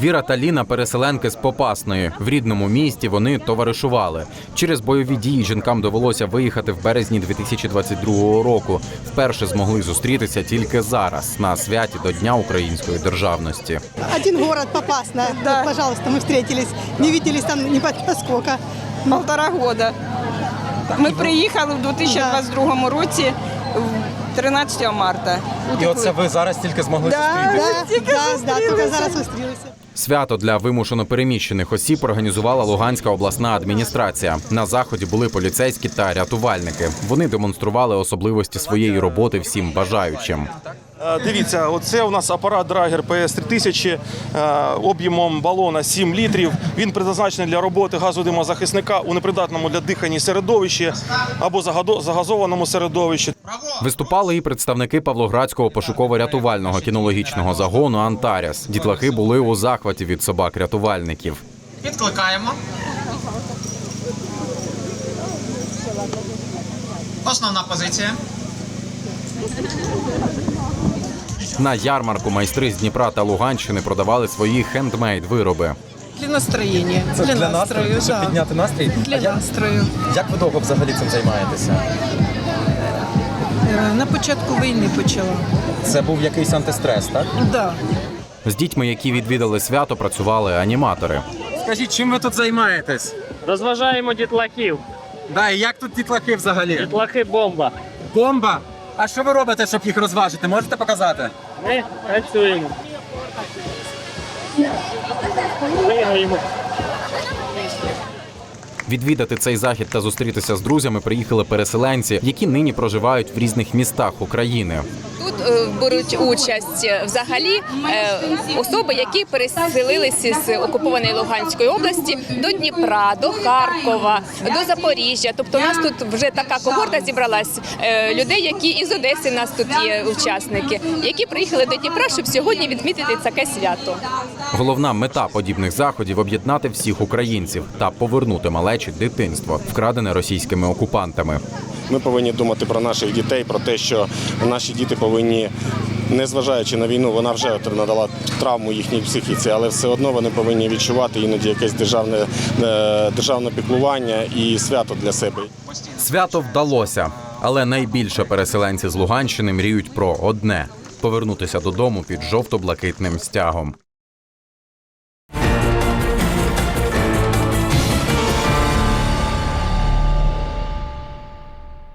Віра та Ліна переселенки з Попасної. В рідному місті вони товаришували. Через бойові дії жінкам довелося виїхати в березні 2022 року. Вперше змогли зустрітися тільки зараз, на святі до Дня української державності. Один город Попасна. Да. Вот, пожалуйста, мы встретились. Не виделись там не по сколько. Полтора года. Ми приїхали в 2022 році, в 13 марта. І оце ви зараз тільки змогли зустрітися. Да, тільки да, да, зустрілися. только зараз зустрілися. Свято для вимушено переміщених осіб організувала Луганська обласна адміністрація. На заході були поліцейські та рятувальники. Вони демонстрували особливості своєї роботи всім бажаючим. Е, Дивіться, оце у нас апарат Драгер ps 3000 е, об'ємом балона 7 літрів. Він призначений для роботи газодимозахисника у непридатному для дихання середовищі або загазованому середовищі. Виступали і представники Павлоградського пошуково-рятувального кінологічного загону Антаріс. Дітлахи були у захваті від собак-рятувальників. Відкликаємо. Основна позиція. На ярмарку майстри з Дніпра та Луганщини продавали свої хендмейд вироби. Для настроєння. Це для, для настрою, настрою, щоб да. підняти настрій. Для а як, настрою. як ви довго взагалі цим займаєтеся? Е, На початку війни почала. Це був якийсь антистрес, так? Да. З дітьми, які відвідали свято, працювали аніматори. Скажіть, чим ви тут займаєтесь? Розважаємо дітлахів. Да, і як тут дітлахи взагалі? Дітлахи бомба. Бомба! А що ви робите, щоб їх розважити? Можете показати? Ми працюємо. Пригаємо. Відвідати цей захід та зустрітися з друзями приїхали переселенці, які нині проживають в різних містах України. Тут е, беруть участь е, взагалі е, особи, які переселилися з окупованої Луганської області до Дніпра, до Харкова, до Запоріжжя. Тобто, у нас тут вже така когорта зібралась людей, які із Одеси у нас тут є учасники, які приїхали до Дніпра, щоб сьогодні відмітити таке свято. Головна мета подібних заходів об'єднати всіх українців та повернути малечі дитинство, вкрадене російськими окупантами. Ми повинні думати про наших дітей, про те, що наші діти повинні, незважаючи на війну, вона вже надала травму їхній психіці, але все одно вони повинні відчувати іноді якесь державне, е, державне піклування і свято для себе. Свято вдалося, але найбільше переселенці з Луганщини мріють про одне повернутися додому під жовто-блакитним стягом.